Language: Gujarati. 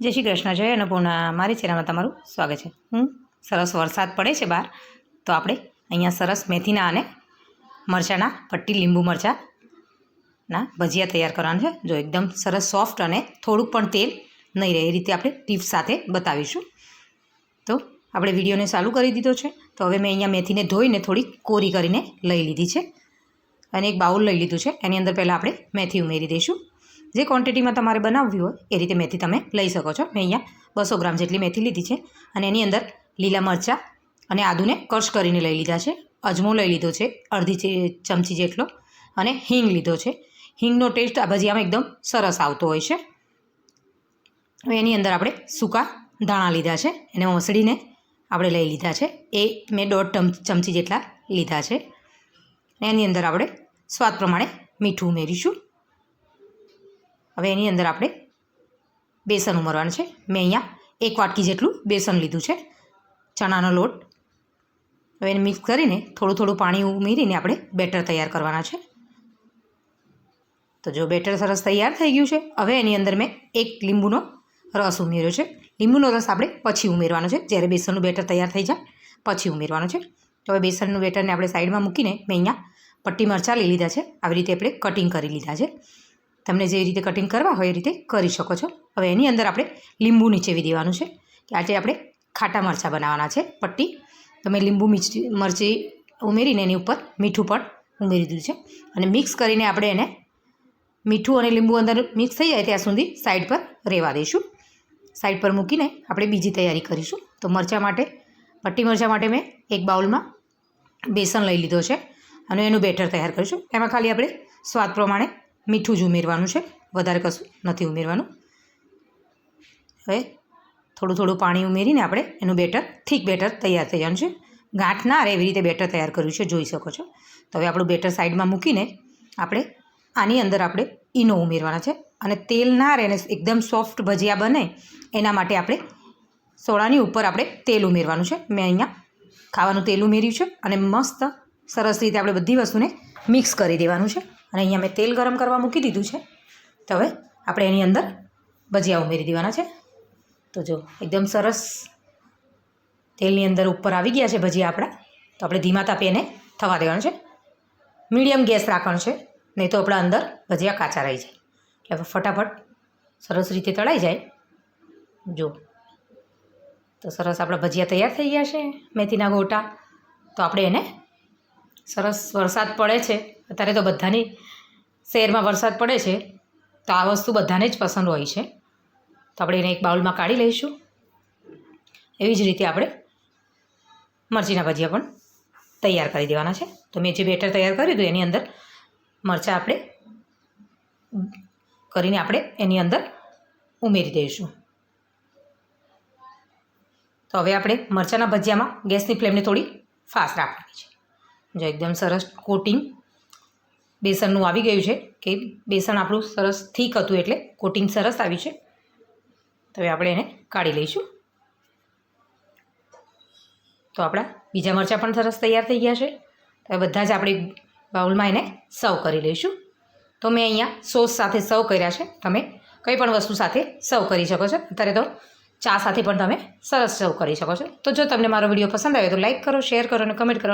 જય શ્રી કૃષ્ણ, જય અન્નપૂર્ણા. મારી ચેનલમાં તમારું સ્વાગત છે. હું સરસ વરસાદ પડે છે બહાર, તો આપણે અહીંયા સરસ મેથીના અને મરચાંના પટ્ટી, લીંબુ મરચાંના ભજીયા તૈયાર કરવાના છે. જો એકદમ સરસ સોફ્ટ અને થોડુંક પણ તેલ નહીં રહે, એ રીતે આપણે ટીપ્સ સાથે બતાવીશું. તો આપણે વિડીયોને ચાલુ કરી દીધો છે. તો હવે મેં અહીંયા મેથીને ધોઈને થોડી કોરી કરીને લઈ લીધી છે. અને એક બાઉલ લઈ લીધું છે. એની અંદર પહેલાં આપણે મેથી ઉમેરી દઈશું. જે ક્વોન્ટિટીમાં તમારે બનાવવી હોય, એ રીતે મેથી તમે લઈ શકો છો. મેં અહીંયા બસો ગ્રામ જેટલી મેથી લીધી છે અને એની અંદર લીલા મરચાં અને આદુને કશ કરીને લઈ લીધા છે. અજમો લઈ લીધો છે, અડધી ચમચી જેટલો અને હિંગ લીધો છે. હિંગનો ટેસ્ટ આ ભજીયામાં એકદમ સરસ આવતો હોય છે. એની અંદર આપણે સૂકા ધાણા લીધા છે, એને મસળીને આપણે લઈ લીધા છે. એ મેં દોઢ ચમચી જેટલા લીધા છે. એની અંદર આપણે સ્વાદ પ્રમાણે મીઠું ઉમેરીશું. હવે એની અંદર આપણે બેસન ઉમેરવાનું છે. મેં અહીંયા એક વાટકી જેટલું બેસન લીધું છે. ચણાનો લોટ. હવે એને મિક્સ કરીને થોડું થોડું પાણી ઉમેરીને આપણે બેટર તૈયાર કરવાના છે. તો જો બેટર સરસ તૈયાર થઈ ગયું છે, હવે એની અંદર મેં એક લીંબુનો રસ ઉમેર્યો છે. લીંબુનો રસ આપણે પછી ઉમેરવાનો છે, જ્યારે બેસનનું બેટર તૈયાર થઈ જાય પછી ઉમેરવાનો છે. તો હવે બેસનનું બેટરને આપણે સાઈડમાં મૂકીને મેં અહીંયા પટ્ટી મરચાં લઈ લીધા છે. આવી રીતે આપણે કટિંગ કરી લીધા છે. તમને જે રીતે કટિંગ કરવા હોય એ રીતે કરી શકો છો. હવે એની અંદર આપણે લીંબુ નીચેવી દેવાનું છે. કે આજે આપણે ખાટા મરચાં બનાવવાના છે, પટ્ટી. તમે લીંબુ મિર્ચી મરચી ઉમેરીને એની ઉપર મીઠું પણ ઉમેરી દીધું છે. અને મિક્સ કરીને આપણે એને મીઠું અને લીંબુ અંદર મિક્સ થઈ જાય ત્યાં સુધી સાઈડ પર રહેવા દઈશું. સાઈડ પર મૂકીને આપણે બીજી તૈયારી કરીશું. તો મરચાં માટે, પટ્ટી મરચાં માટે મેં એક બાઉલમાં બેસન લઈ લીધો છે. અને એનું બેટર તૈયાર કરીશું. એમાં ખાલી આપણે સ્વાદ પ્રમાણે મીઠું જ ઉમેરવાનું છે. વધારે કશું નથી ઉમેરવાનું. હવે થોડું થોડું પાણી ઉમેરીને આપણે એનું બેટર, થીક બેટર તૈયાર થઈ જવાનું છે. ગાંઠ ના રહે એવી રીતે બેટર તૈયાર કર્યું છે, જોઈ શકો છો. તો હવે આપણું બેટર સાઈડમાં મૂકીને આપણે આની અંદર આપણે ઈનો ઉમેરવાના છે. અને તેલ ના રહે ને એકદમ સોફ્ટ ભજીયા બને, એના માટે આપણે સોડાની ઉપર આપણે તેલ ઉમેરવાનું છે. મેં અહીંયા ખાવાનું તેલ ઉમેર્યું છે અને મસ્ત સરસ રીતે આપણે બધી વસ્તુને મિક્સ કરી દેવાનું છે. અને અહીંયા મેં તેલ ગરમ કરવા મૂકી દીધું છે. તો હવે આપણે એની અંદર ભજીયા ઉમેરી દેવાના છે. તો જો, એકદમ સરસ તેલની અંદર ઉપર આવી ગયા છે ભજીયા આપણા. તો આપણે ધીમા તાપે એને થવા દેવાનું છે. મીડિયમ ગેસ રાખવાનું છે. નહીં તો આપણા અંદર ભજીયા કાચા રહી જાય. એટલે ફટાફટ સરસ રીતે તળાઈ જાય. જો, તો સરસ આપણા ભજીયા તૈયાર થઈ ગયા છે મેથીના ગોટા. તો આપણે એને સરસ વરસાદ પડે છે. અત્યારે તો બધાની શહેરમાં વરસાદ પડે છે, તો આ વસ્તુ બધાને જ પસંદ હોય છે. તો આપણે એને એક બાઉલમાં કાઢી લઈશું. એવી જ રીતે આપણે મરચીના ભજીયા પણ તૈયાર કરી દેવાના છે. તો મેં જે બેટર તૈયાર કર્યું હતું એની અંદર મરચાં આપણે કરીને આપણે એની અંદર ઉમેરી દઈશું. તો હવે આપણે મરચાંના ભજીયામાં ગેસની ફ્લેમને થોડી ફાસ્ટ રાખવાની છે. જો એકદમ સરસ કોટિંગ બેસનનું આવી ગયું છે, કે બેસન આપણું સરસ થીક હતું એટલે કોટિંગ સરસ આવી છે. તો હવે આપણે એને કાઢી લઈશું. તો આપણા બીજા મરચાં પણ સરસ તૈયાર થઈ ગયા છે. તો હવે બધા જ આપણે બાઉલમાં એને સર્વ કરી લઈશું. તો મેં અહીંયા સોસ સાથે સર્વ કર્યા છે. તમે કંઈ પણ વસ્તુ સાથે સર્વ કરી શકો છો. અત્યારે તો ચા સાથે પણ તમે સરસ સર્વ કરી શકો છો. તો જો તમને મારો વીડિયો પસંદ આવ્યો તો લાઇક કરો, શેર કરો અને કમેન્ટ કરો.